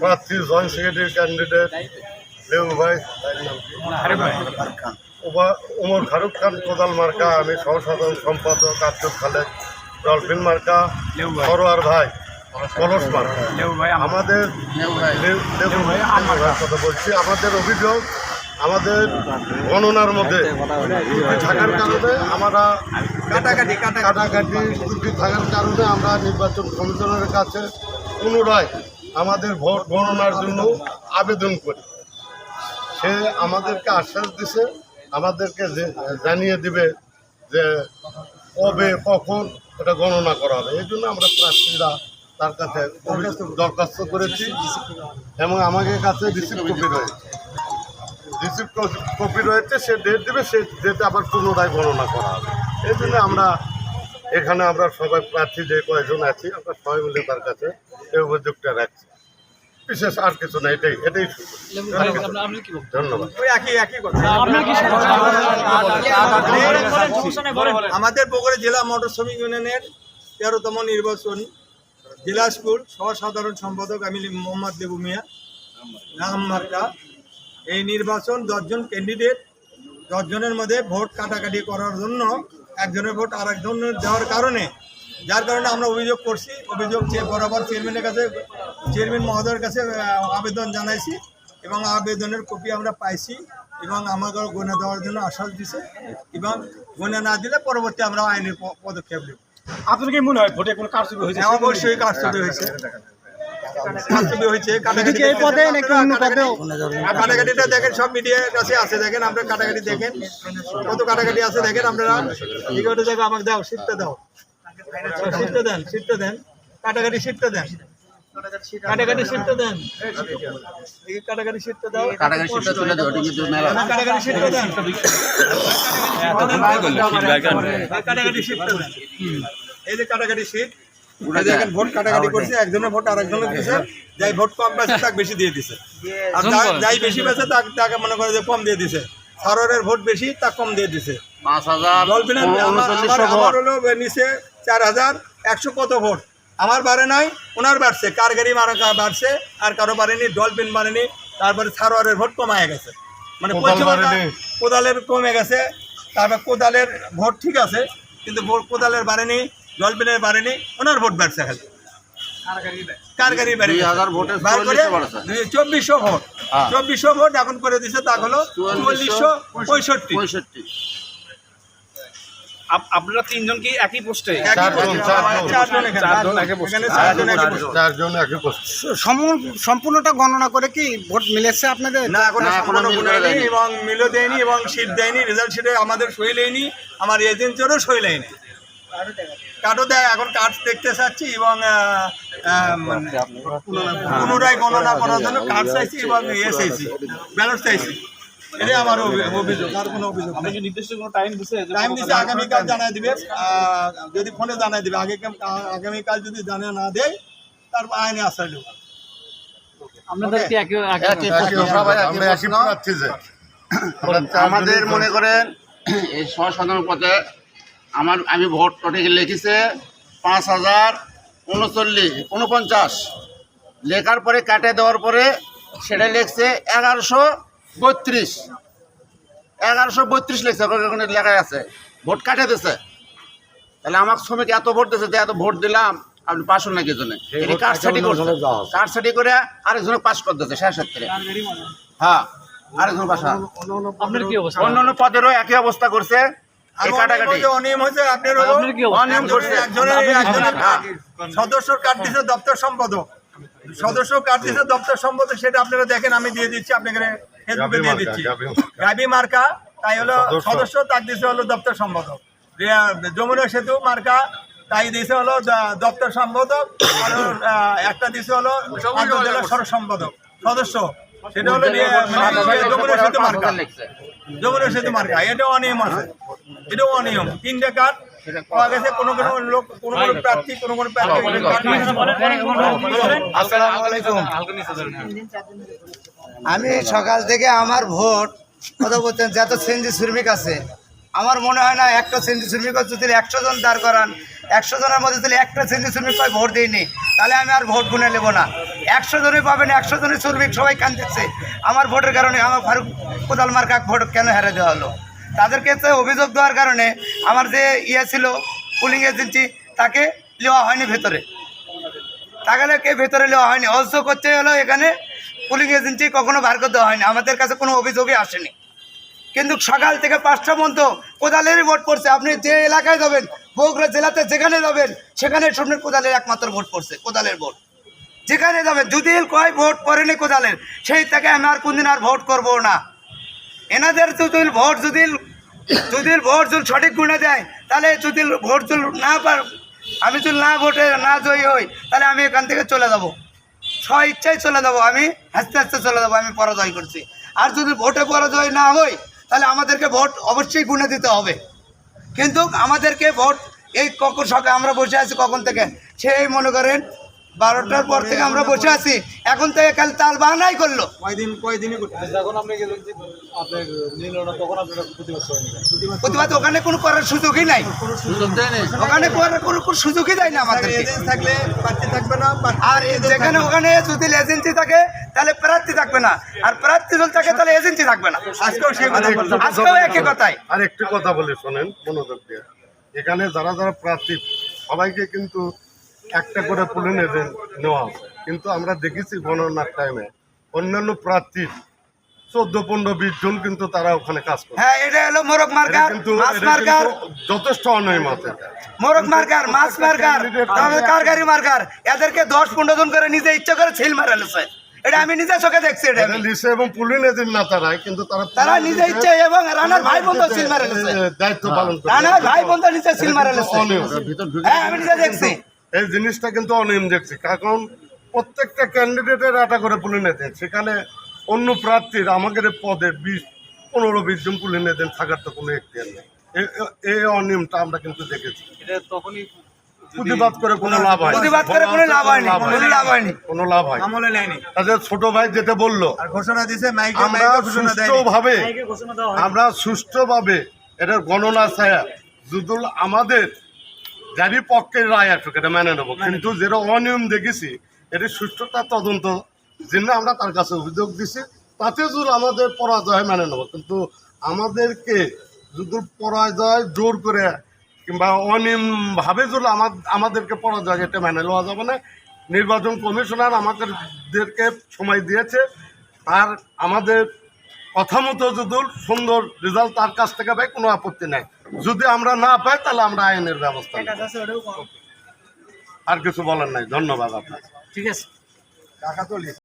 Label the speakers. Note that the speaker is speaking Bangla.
Speaker 1: প্রার্থী জয়েন্ট সেক্রেটারি ক্যান্ডিডেট লেবু ভাই। ওবা- ওমর ফারুক খান কোদাল মার্কা আমি সহসাধারণ সম্পাদক আব্দুল খালেক ডলফিন মার্কা সরোয়ার ভাই কলস মার্কা। আমাদের কথা বলছি আমাদের অভিযোগ আমাদের গণনার মধ্যে ত্রুটি থাকার কারণে আমরা কাটাকাটি। কাটাকাটি ত্রুটি থাকার কারণে আমরা নির্বাচন কমিশনের কাছে পুনরায় আমাদের ভোট গণনার জন্য আবেদন করি। সে আমাদেরকে আশ্বাস দিছে, আমাদেরকে জানিয়ে দিবে যে কবে, কখন এটা গণনা করা হবে। এই জন্য আমরা প্রার্থীরা তার কাছে দরখাস্ত করেছি। এবং আমাদের কাছে রিসিভ কপি রয়েছে। রিসিভ কপি রয়েছে, সে ডেট দেবে, সে ডেটে আবার পুনরায় গণনা করা হবে। এই জন্য আমরা এখানে আমরা সবাই প্রার্থী যে কয়েকজন আছি আমরা সবাই মিলে তার কাছে এই অভিযোগটা রাখছি। বিশেষ আর কিছু না এটাই এটাই। ধন্যবাদ।
Speaker 2: আমাদের বগুড়া জেলা মোটর শ্রমিক ইউনিয়নের তেরোতম নির্বাচন জেলা স্কুল সহসাধারণ সম্পাদক আমি মোহাম্মদ দেবু মিয়া। রাম মার্কা এই নির্বাচন দশজন ক্যান্ডিডেট দশজনের মধ্যে ভোট কাটাকাটি করার জন্য একজনের ভোট আর একজনের দেওয়ার কারণে যার কারণে আমরা অভিযোগ করছি অভিযোগ বরাবর চেয়ারম্যানের কাছে চেয়ারম্যান মহোদয়ের কাছে আবেদন জানাইছি এবং আবেদনের কপি আমরা পাইছি এবং আমাদের গোনা দেওয়ার জন্য আশ্বাস দিছে এবং গোনা না দিলে পরবর্তী আমরা আইনের পদক্ষেপ নেব।
Speaker 3: আপনার কি মনে হয় ভোটে কোনো কারচুপি হয়েছে?
Speaker 2: হ্যাঁ, অবশ্যই কারচুপি হয়েছে। কারচুপি হয়েছে কাটাকাটি
Speaker 3: এই পদে নাকি অন্য পদেও?
Speaker 2: কাটাকাটিটা দেখেন সব মিডিয়ার কাছে আছে দেখেন আমরা কাটাকাটি দেখেন। কত কাটাকাটি আছে দেখেন আপনারা। দেখো আমাকে দাও শীতটা দাও। শীতটা দেন শীতটা দেন। কাটাকাটি শীতটা দেন। কাটাকাটি শীতটা দেন। কাটাকাটি শীতটা দাও।
Speaker 4: কাটাকাটি শীটটা তুলে দাও কিন্তু মেলা।
Speaker 2: কাটাকাটি শীতটা দেন। কাটাকাটি শীতটা দেন। এই যে কাটাকাটি শীত দেখেন ভোট কাটাকাটি করছে একজনের ভোট আর দিছে যাই ভোট কম পেয়েছে তাকে বেশি দিয়ে দিছে। আর যাই বেশি পেয়েছে তাকে তাকে মনে করে যে কম দিয়ে দিছে। সারোয়ারের ভোট বেশি তা কম দিয়ে দিছে।
Speaker 4: পাঁচ হাজার
Speaker 2: আমার
Speaker 4: উনচল্লিশশো
Speaker 2: আমার- আমার হলো নিচে চার হাজার একশো কত ভোট। আমার বাড়ে নাই ওনার বাড়ছে। কার গাড়ি মারা বাড়ছে আর কারও বাড়েনি ডলফিন বাড়েনি তারপরে সারোয়ারের ভোট কমায় গেছে। মানে
Speaker 1: কোদাল
Speaker 2: কোদালের কমে গেছে তারপর কোদালের ভোট ঠিক আছে কিন্তু ভোট কোদালের বাড়েনি ডলফিনের বাড়েনি ওনার ভোট বাড়ছে খালি। চব্বিশশো ভোট।
Speaker 4: হ্যাঁ।
Speaker 2: চব্বিশশো ভোট এখন করে দিছে তা হলো চুয়াল্লিশশো পঁয়ষট্টি।
Speaker 4: পঁয়ষট্টি।
Speaker 3: আপ- আপনারা তিনজন কি একই পোস্টে? সম্পূর্ণটা গণনা করে কি ভোট মিলেছে আপনাদের?
Speaker 2: না। এবং মিলও দেয়নি এবং সিট দেয়নি। রেজাল্ট শিটে আমাদের সই লেয়নি আমার এজেন্টেরও সই লেয়নি কার্ডও দেয় এখন কার্ড দেখতে চাচ্ছি এবং পুনরায় গণনা করার জন্য কার্ড চাইছি এবং ইয়ে চাইছি ব্যালট চাইছি। এটাই আমার অভি- অভিযোগ আর কোনো অভিযোগ নেই।
Speaker 3: নির্দিষ্ট কোনো টাইম দিছে?
Speaker 2: টাইম দিচ্ছে আগামীকাল জানাই দিবে আহ, যদি ফোনে জানাই দিবে আগে আগামীকাল যদি জানা না দেয় তারপর আইনে আশ্রয় নেব।
Speaker 4: আমাদের মনে করেন এই পথে আমার আমি ভোট টোটাল লিখেছে পাঁচ হাজার উনচল্লিশ উনপঞ্চাশ। লেখার পরে কাটে দেওয়ার পরে সেটা লিখছে এগারোশো বত্রিশ। এগারোশো বত্রিশ লিখছে ওখানে লেখা আছে। ভোট কাটে দিছে। তাহলে আমার শ্রমিক এত ভোট দিয়েছে যে এত ভোট দিলাম আপনি পাস হন নাকি জন্য? কার্ড সার্টি করছে? সার্টি করে আরেকজনে পাস করে দিচ্ছে শেষ ক্ষেত্রে হ্যাঁ আরেকজন পাস
Speaker 5: কি অবস্থা?
Speaker 4: অন্য অন্য পদেরও একই অবস্থা করছে।
Speaker 2: কার্ড দপ্তর সম্পাদক। সদস্য কার্ড দিছে দপ্তর সম্পাদক সেটা আপনারা দেখেন আমি দিয়ে দিচ্ছি আপনাকে ফেসবুকে দিয়ে দিচ্ছি।
Speaker 1: গাবি মার্কা।
Speaker 2: তাই হলো
Speaker 1: সদস্য।
Speaker 2: হলো দপ্তর সম্পাদক। যমুনা সেতু মার্কা তাই দিছে হলো দপ্তর সম্পাদক আর একটা দিছে হলো আন্তর্জেলা সড়ক সম্পাদক সদস্য। সেটা হলো মানে যমুনা সেতু মার্কা।
Speaker 4: লিখছে।
Speaker 2: যমুনা সেতু মার্কা এটাও অনিয়ম আছে। এটাও অনিয়ম তিনটে কার্ড পাওয়া গেছে কোনো কোনো লোক কোনো কোনো প্রার্থী কোনো কোনো প্রার্থী
Speaker 6: আমি সকাল থেকে আমার ভোট কথা বলছেন যত সেঞ্জি শ্রমিক আছে আমার মনে হয় না একটা সেঞ্জি শ্রমিক হচ্ছে যদি একশো জন দাঁড় করান একশো জনের মধ্যে যদি একটা শ্রেণি শ্রমিক পায় ভোট দিইনি তাহলে আমি আর ভোট গুনে নেব না। একশো জনই পাবেন একশো জনের শ্রমিক সবাই কান্দিচ্ছে। আমার ভোটের কারণে আমার ফারুক কোদাল মার্কা ভোট কেন হেরে দেওয়া হলো? তাদেরকে তো অভিযোগ দেওয়ার কারণে আমার যে ইয়ে ছিল পুলিং এজেন্সি তাকে নেওয়া হয়নি ভেতরে। তাহলে কে ভেতরে নেওয়া হয়নি? অলস করতে হলো এখানে পুলিং এজেন্সি কখনো বার করে দেওয়া হয়নি। আমাদের কাছে কোনো অভিযোগই আসেনি। কিন্তু সকাল থেকে পাঁচটা পর্যন্ত কোদালেরই ভোট পড়ছে। আপনি যে এলাকায় যাবেন, বগুড়া জেলাতে যেখানে যাবেন, সেখানে শুনবেন কোদালের একমাত্র ভোট পড়ছে, কোদালের ভোট যেখানে যাবেন, যদি কয় ভোট পড়েনি কোদালের, সেই থেকে আমি আর কোনদিন আর ভোট করব না। এনাদের যদি ভোট যদি যদি ভোট যদি সঠিক গুণে দেয়, তাহলে যদি ভোট যদি না পার, আমি যদি না ভোটে না জয়ী হই, তাহলে আমি এখান থেকে চলে যাব। স্ব ইচ্ছায় চলে যাব আমি, হাসতে হাসতে চলে যাব, আমি পরাজয় করছি। আর যদি ভোটে পরাজয় না হই, তাহলে আমাদেরকে ভোট অবশ্যই গুণে দিতে হবে। কিন্তু আমাদেরকে ভোট এই কখন সকালে আমরা বসে আছি কখন থেকে? সেই মনে করেন বারোটার পর থেকে আমরা বসে আছি। এখন থেকে কাল তাল বাহানাই করল।
Speaker 2: কয়দিন কয়দিনই
Speaker 6: প্রতিবাদ ওখানে কোনো করার সুযোগই নাই। ওখানে করার কোনো কোনো সুযোগই দেয় না
Speaker 2: আমাদের থাকলে প্রার্থী থাকবে না
Speaker 6: আর যেখানে ওখানে যদি এজেন্সি থাকে তাহলে প্রার্থী থাকবে না। আর প্রার্থী যদি থাকে তাহলে এজেন্সি থাকবে না।
Speaker 2: আজকেও সেই।
Speaker 6: আজকেও একই কথাই।
Speaker 1: আর একটি কথা বলে শোনেন মনোযোগ দিয়ে। এখানে যারা যারা প্রার্থী সবাইকে কিন্তু একটা করে পুলিং এজেন্ট নেওয়া কিন্তু আমরা দেখেছি গণনার টাইমে অন্যান্য প্রার্থীর চোদ্দ পনেরো বিশ জন কিন্তু তারা ওখানে কাজ করে
Speaker 6: হ্যাঁ এটা হলো মোরগ মার্কার মাছ মার্কার।
Speaker 1: যথেষ্ট অনয় মাছ
Speaker 6: মোরগ মার্কার মাছ মার্কার তারপরে কারগারি মার্কার। এদেরকে দশ পনেরো জন করে নিজে ইচ্ছা করে ছিল মারালেছে এটা আমি নিজে চোখে দেখছি এটা
Speaker 1: লিসে এবং পুলিং এজেন্ট না তারাই কিন্তু তারা
Speaker 6: তারা নিজে ইচ্ছে এবং রানার ভাই বন্ধু সিল মারালেছে
Speaker 1: দায়িত্ব পালন
Speaker 6: রানার ভাই বন্ধু নিজে সিল হ্যাঁ আমি নিজে দেখছি।
Speaker 1: এই জিনিসটা কিন্তু অনিয়ম দেখছি। কারণ প্রত্যেকটা ক্যান্ডিডেটের একটা করে পুলিং এজেন্ট সেখানে অন্য প্রার্থীর আমাদের পদে বিশ পনেরো বিশ জন পুলিং এজেন্ট থাকার তো কোনো এখতিয়ার নেই। এ- এ- এই অনিয়মটা আমরা কিন্তু দেখেছি। প্রতিবাদ করে কোনো লাভ হয়
Speaker 6: প্রতিবাদ করে কোনো লাভ হয়নি কোনো লাভ হয়নি।
Speaker 1: কোনো লাভ হয়
Speaker 2: আমলে নেয়নি।
Speaker 1: তাদের ছোট ভাই যেটা বলল
Speaker 2: আর ঘোষণা দিছে মাইকে
Speaker 1: আমরা সুষ্ঠুভাবে আমরা সুষ্ঠুভাবে এটার গণনা ছায়া যদুল আমাদের যারই পক্ষে রায় আসুক এটা মেনে নেব। কিন্তু যেটা অনিয়ম দেখেছি এটি সুষ্ঠুতা তদন্ত জন্য আমরা তার কাছে অভিযোগ দিছি। তাতে যদি আমাদের পরাজয় মেনে নেব। কিন্তু আমাদেরকে যদি পরাজয় জোর করে কিংবা অনিয়মভাবে যদি আমাদেরকে পরাজয় এটা মেনে নেওয়া যাবে না। নির্বাচন কমিশনার আমাদেরকে সময় দিয়েছে। আর আমাদের কথা মতো যদি সুন্দর রেজাল্ট তার কাছ থেকে পাই কোনো আপত্তি নাই। যদি আমরা না পাই তাহলে আমরা আইনের ব্যবস্থা আর কিছু বলার নাই। ধন্যবাদ আপনার
Speaker 5: ঠিক আছে।
Speaker 2: টাকা তো লিখে